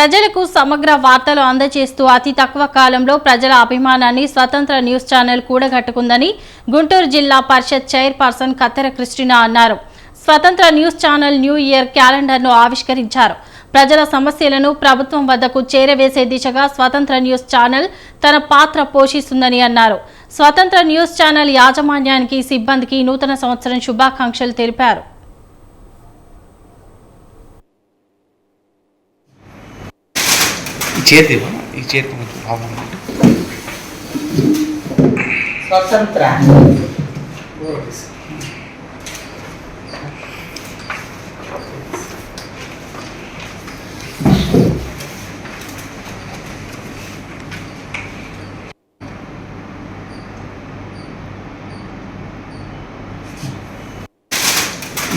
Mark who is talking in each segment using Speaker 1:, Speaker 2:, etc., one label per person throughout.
Speaker 1: ప్రజలకు సమగ్ర వార్తలు అందజేస్తూ అతి తక్కువ కాలంలో ప్రజల అభిమానాన్ని స్వతంత్ర న్యూస్ ఛానల్ కూడగట్టుకుందని గుంటూరు జిల్లా పరిషత్ చైర్పర్సన్ కత్తెర కృష్ణ అన్నారు. Swatantra news channel new year క్యాలెండర్ను ఆవిష్కరించారు. ప్రజల సమస్యలను ప్రభుత్వం వద్దకు చేరవేసే దిశగా స్వతంత్ర న్యూస్ ఛానల్ తన పాత్ర పోషిస్తుందని అన్నారు. స్వతంత్ర న్యూస్ ఛానల్ యాజమాన్యానికి సిబ్బందికి నూతన సంవత్సరం శుభాకాంక్షలు తెలిపారు
Speaker 2: ఈ చేతి ఈ చేతి బాగుంది
Speaker 3: స్వతంత్ర.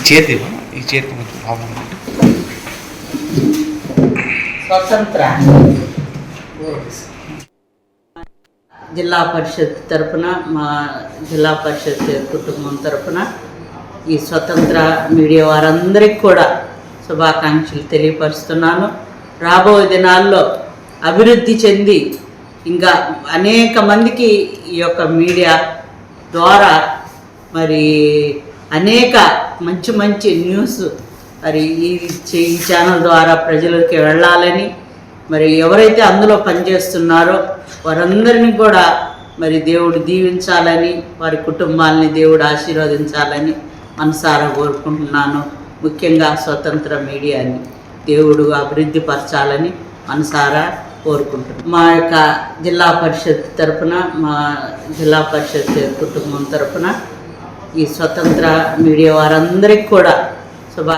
Speaker 2: చేతి ఈ చేతి బాగుంది
Speaker 3: స్వతంత్ర. జిల్లా పరిషత్ తరపున మా జిల్లా పరిషత్ కుటుంబం తరఫున ఈ స్వతంత్ర మీడియా వారందరికీ కూడా శుభాకాంక్షలు తెలియపరుస్తున్నాను. రాబోయే దినాల్లో అభివృద్ధి చెంది ఇంకా అనేక మందికి ఈ యొక్క మీడియా ద్వారా మరి అనేక మంచి మంచి న్యూస్ మరి ఈ ఈ ఛానల్ ద్వారా ప్రజలకి వెళ్ళాలని మరి ఎవరైతే అందులో పనిచేస్తున్నారో వారందరినీ కూడా మరి దేవుడు దీవించాలని వారి కుటుంబాలని దేవుడు ఆశీర్వదించాలని మనసారా కోరుకుంటున్నాను. ముఖ్యంగా స్వతంత్ర మీడియాని దేవుడు అభివృద్ధి పరచాలని మనసారా కోరుకుంటున్నాను. మా యొక్క జిల్లా పరిషత్ తరపున మా జిల్లా పరిషత్ కుటుంబం తరఫున ఈ స్వతంత్ర మీడియా వారందరికీ కూడా శుభా